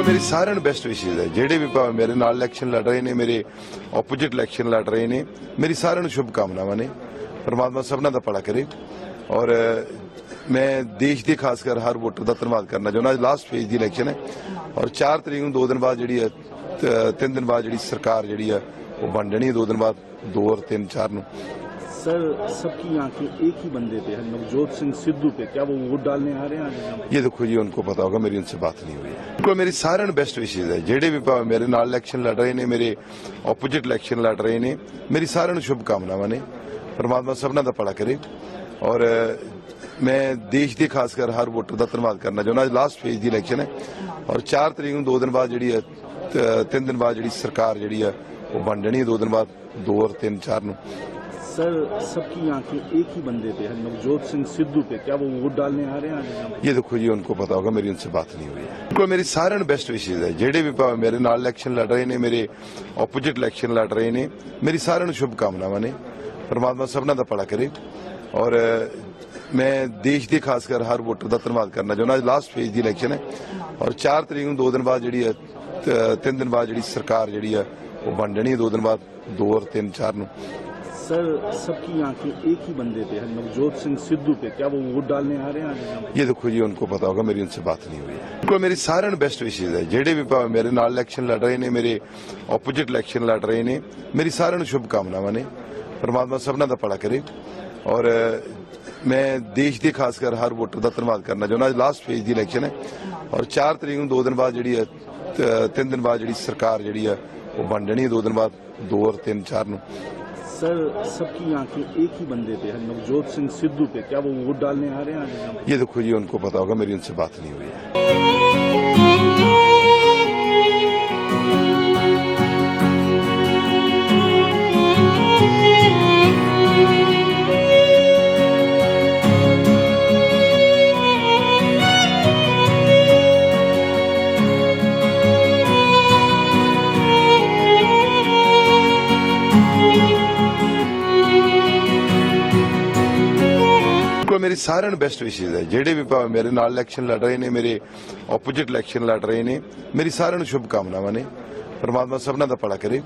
ਸਾਰਿਆਂ ਨੂੰ ਬੈਸਟ ਵਿਸ਼ੇਸ ਹੈ। ਜਿਹੜੇ ਵੀ ਭਾਵੇਂ ਮੇਰੇ ਨਾਲ ਇਲੈਕਸ਼ਨ ਲੜ ਰਹੇ ਨੇ, ਮੇਰੇ ਆਪੋਜੀਟ ਇਲੈਕਸ਼ਨ ਲੜ ਰਹੇ ਨੇ, ਮੇਰੀ ਸਾਰਿਆਂ ਨੂੰ ਸ਼ੁਭ ਕਾਮਨਾਵਾਂ ਨੇ। ਪਰਮਾਤਮਾ ਸਭਨਾਂ ਦਾ ਭਲਾ ਕਰੇ। ਔਰ ਮੈਂ ਦੇਸ਼ ਦੇ ਖਾਸ ਕਰ ਹਰ ਵੋਟਰ ਦਾ ਧੰਨਵਾਦ ਕਰਨਾ ਚਾਹੁੰਦਾ। ਅੱਜ ਲਾਸਟ ਫੇਜ਼ ਦੀ ਇਲੈਕਸ਼ਨ ਹੈ। ਔਰ 4 ਤਰੀਕ ਨੂੰ 2 ਦਿਨ ਬਾਅਦ ਜਿਹੜੀ ਹੈ 3 ਦਿਨ ਬਾਅਦ ਜਿਹੜੀ ਸਰਕਾਰ ਜਿਹੜੀ ਹੈ, ਉਹ ਬਣ ਜਾਣੀ ਹੈ 2 ਦਿਨ ਬਾਅਦ। 2 ਔਰ 3 4 ਨੂੰ। सर सबकी आंखें एक ही बंदे पे है नवजोत सिंह सिद्धू पे क्या वो वोट डालने आ रहे हैं आज यहाँ पे? ये देखो जी उनको पता होगा मेरी उनसे बात नहीं हुई है ਬਿਲਕੁਲ ਮੇਰੀ ਸਾਰਿਆਂ ਨੂੰ ਬੈਸਟ ਵਿਸ਼ੇਸ ਹੈ ਜਿਹੜੇ ਵੀ ਭਾਵੇਂ ਮੇਰੇ ਨਾਲ ਇਲੈਕਸ਼ਨ ਲੜ ਰਹੇ ਨੇ ਮੇਰੇ ਆਪੋਜੀਟ ਇਲੈਕਸ਼ਨ ਲੜ ਰਹੇ ਨੇ ਮੇਰੀ ਸਾਰਿਆਂ ਨੂੰ ਸ਼ੁਭ ਕਾਮਨਾਵਾਂ ਨੇ ਪਰਮਾਤਮਾ ਸਭਨਾਂ ਦਾ ਭਲਾ ਕਰੇ ਔਰ ਮੈਂ ਦੇਸ਼ ਦੇ ਖਾਸ ਕਰ ਹਰ ਵੋਟਰ ਦਾ ਧੰਨਵਾਦ ਕਰਨਾ ਚਾਹੁੰਦਾ ਅੱਜ ਲਾਸਟ ਫੇਜ਼ ਦੀ ਇਲੈਕਸ਼ਨ ਹੈ ਔਰ 4 ਤਰੀਕ ਨੂੰ 2 ਦਿਨ ਬਾਅਦ ਜਿਹੜੀ ਹੈ 3 ਦਿਨ ਬਾਅਦ ਜਿਹੜੀ ਸਰਕਾਰ ਜਿਹੜੀ ਹੈ ਉਹ ਬਣ ਜਾਣੀ ਹੈ 2 ਦਿਨ ਬਾਅਦ 2 ਔਰ 3 4 ਨੂੰ सर सबकी आंखें एक ही बंदे पे है नवजोत सिंह सिद्धू पे क्या वो वोट डालने आ रहे हैं आज यहाँ पे? ये देखो जी उनको पता होगा मेरी उनसे बात नहीं हुई है ਬਿਲਕੁਲ ਮੇਰੀ ਸਾਰਿਆਂ ਨੂੰ ਬੈਸਟ ਵਿਸ਼ੇਸ ਹੈ ਜਿਹੜੇ ਵੀ ਭਾਵੇਂ ਮੇਰੇ ਨਾਲ ਇਲੈਕਸ਼ਨ ਲੜ ਰਹੇ ਨੇ ਮੇਰੇ ਆਪੋਜੀਟ ਇਲੈਕਸ਼ਨ ਲੜ ਰਹੇ ਨੇ ਮੇਰੀ ਸਾਰਿਆਂ ਨੂੰ ਸ਼ੁਭ ਕਾਮਨਾਵਾਂ ਨੇ ਪਰਮਾਤਮਾ ਸਭਨਾਂ ਦਾ ਭਲਾ ਕਰੇ ਔਰ ਮੈਂ ਦੇਸ਼ ਦੇ ਖਾਸ ਕਰ ਹਰ ਵੋਟਰ ਦਾ ਧੰਨਵਾਦ ਕਰਨਾ ਚਾਹੁੰਦਾ ਅੱਜ ਲਾਸਟ ਫੇਜ਼ ਦੀ ਇਲੈਕਸ਼ਨ ਹੈ ਔਰ 4 ਤਰੀਕ ਨੂੰ 2 ਦਿਨ ਬਾਅਦ ਜਿਹੜੀ ਹੈ 3 ਦਿਨ ਬਾਅਦ ਜਿਹੜੀ ਸਰਕਾਰ ਜਿਹੜੀ ਹੈ ਉਹ ਬਣ ਜਾਣੀ ਹੈ 2 ਦਿਨ ਬਾਅਦ 2 ਔਰ 3 4 ਨੂੰ सर सबकी आंखें एक ही बंदे पे है नवजोत सिंह सिद्धू पे क्या वो वोट डालने आ रहे हैं आज यहाँ पे? ये देखो जी उनको पता होगा मेरी उनसे बात नहीं हुई है ਬਿਲਕੁਲ ਮੇਰੀ ਸਾਰਿਆਂ ਨੂੰ ਬੈਸਟ ਵਿਸ਼ੇਸ ਹੈ ਜਿਹੜੇ ਵੀ ਭਾਵੇਂ ਮੇਰੇ ਨਾਲ ਇਲੈਕਸ਼ਨ ਲੜ ਰਹੇ ਨੇ ਮੇਰੇ ਆਪੋਜੀਟ ਇਲੈਕਸ਼ਨ ਲੜ ਰਹੇ ਨੇ ਮੇਰੀ ਸਾਰਿਆਂ ਨੂੰ ਸ਼ੁਭ ਕਾਮਨਾਵਾਂ ਨੇ ਪਰਮਾਤਮਾ ਸਭਨਾਂ ਦਾ ਭਲਾ ਕਰੇ ਔਰ ਮੈਂ ਦੇਸ਼ ਦੇ ਖਾਸ ਕਰ ਹਰ ਵੋਟਰ ਦਾ ਧੰਨਵਾਦ ਕਰਨਾ ਚਾਹੁੰਦਾ ਅੱਜ ਲਾਸਟ ਫੇਜ਼ ਦੀ ਇਲੈਕਸ਼ਨ ਹੈ ਔਰ 4 ਤਰੀਕ ਨੂੰ 2 ਦਿਨ ਬਾਅਦ ਜਿਹੜੀ ਹੈ 3 ਦਿਨ ਬਾਅਦ ਜਿਹੜੀ ਸਰਕਾਰ ਜਿਹੜੀ ਹੈ ਉਹ ਬਣ ਜਾਣੀ ਹੈ 2 ਦਿਨ ਬਾਅਦ 2 ਔਰ 3 4 ਨੂੰ सर सबकी आंखें एक ही बंदे पे है नवजोत सिंह सिद्धू पे क्या वो वोट डालने आ रहे हैं आज यहाँ पे? ये देखो जी उनको पता होगा मेरी उनसे बात नहीं हुई है ਮੇਰੀ ਸਾਰਿਆਂ ਨੂੰ ਬੈਸਟ ਵਿਸ਼ੇਸ ਹੈ। ਜਿਹੜੇ ਵੀ ਭਾਵੇਂ ਮੇਰੇ ਨਾਲ ਇਲੈਕਸ਼ਨ ਲੜ ਰਹੇ ਨੇ, ਮੇਰੇ ਆਪੋਜੀਟ ਇਲੈਕਸ਼ਨ ਲੜ ਰਹੇ ਨੇ, ਮੇਰੀ ਸਾਰਿਆਂ ਨੂੰ ਸ਼ੁਭ ਕਾਮਨਾਵਾਂ ਨੇ। ਪਰਮਾਤਮਾ ਸਭਨਾਂ ਦਾ ਭਲਾ ਕਰੇ।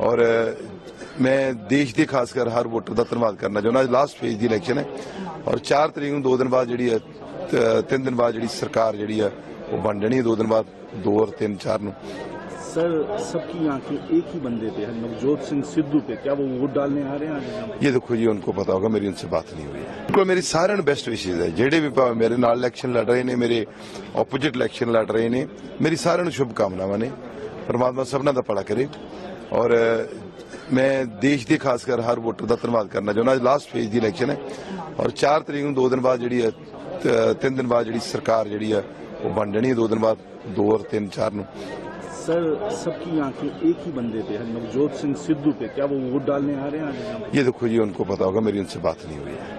ਔਰ, ਮੈਂ ਦੇਸ਼ ਦੇ ਖਾਸ ਕਰ ਹਰ ਵੋਟਰ ਦਾ ਧੰਨਵਾਦ ਕਰਨਾ ਚਾਹੁੰਦਾ। ਅੱਜ ਲਾਸਟ ਫੇਜ਼ ਦੀ ਇਲੈਕਸ਼ਨ ਹੈ। ਔਰ 4 ਤਰੀਕ ਨੂੰ 2 ਦਿਨ ਬਾਅਦ ਜਿਹੜੀ ਹੈ 3 ਦਿਨ ਬਾਅਦ ਜਿਹੜੀ ਸਰਕਾਰ ਜਿਹੜੀ ਹੈ, ਉਹ ਬਣ ਜਾਣੀ ਹੈ। 2 ਦਿਨ ਬਾਅਦ 2 ਔਰ 3 4 ਨੂੰ। सर सबकी आंखें एक ही बंदे पे है नवजोत सिंह सिद्धू पे क्या वो वोट डालने आ रहे हैं आज यहाँ पे? ये देखो जी उनको पता होगा मेरी उनसे बात नहीं हुई है ਬਿਲਕੁਲ ਮੇਰੀ ਸਾਰਿਆਂ ਨੂੰ ਬੈਸਟ ਵਿਸ਼ੇਸ ਹੈ ਜਿਹੜੇ ਵੀ ਭਾਵੇਂ ਮੇਰੇ ਨਾਲ ਇਲੈਕਸ਼ਨ ਲੜ ਰਹੇ ਨੇ ਮੇਰੇ ਆਪੋਜੀਟ ਇਲੈਕਸ਼ਨ ਲੜ ਰਹੇ ਨੇ ਮੇਰੀ ਸਾਰਿਆਂ ਨੂੰ ਸ਼ੁਭ ਕਾਮਨਾਵਾਂ ਨੇ ਪਰਮਾਤਮਾ ਸਭਨਾਂ ਦਾ ਭਲਾ ਕਰੇ ਔਰ ਮੈਂ ਦੇਸ਼ ਦੇ ਖਾਸ ਕਰ ਹਰ ਵੋਟਰ ਦਾ ਧੰਨਵਾਦ ਕਰਨਾ ਚਾਹੁੰਦਾ ਅੱਜ ਲਾਸਟ ਫੇਜ਼ ਦੀ ਇਲੈਕਸ਼ਨ ਹੈ ਔਰ 4 ਤਰੀਕ ਨੂੰ 2 ਦਿਨ ਬਾਅਦ ਜਿਹੜੀ ਹੈ 3 ਦਿਨ ਬਾਅਦ ਜਿਹੜੀ ਸਰਕਾਰ ਜਿਹੜੀ ਹੈ ਉਹ ਬਣ ਜਾਣੀ ਹੈ 2 ਦਿਨ ਬਾਅਦ 2 ਔਰ 3 4 ਨੂੰ सर सबकी आंखें एक ही बंदे पे है नवजोत सिंह सिद्धू पे क्या वो वोट डालने आ रहे हैं आज यहाँ पे? ये देखो जी उनको पता होगा मेरी उनसे बात नहीं हुई है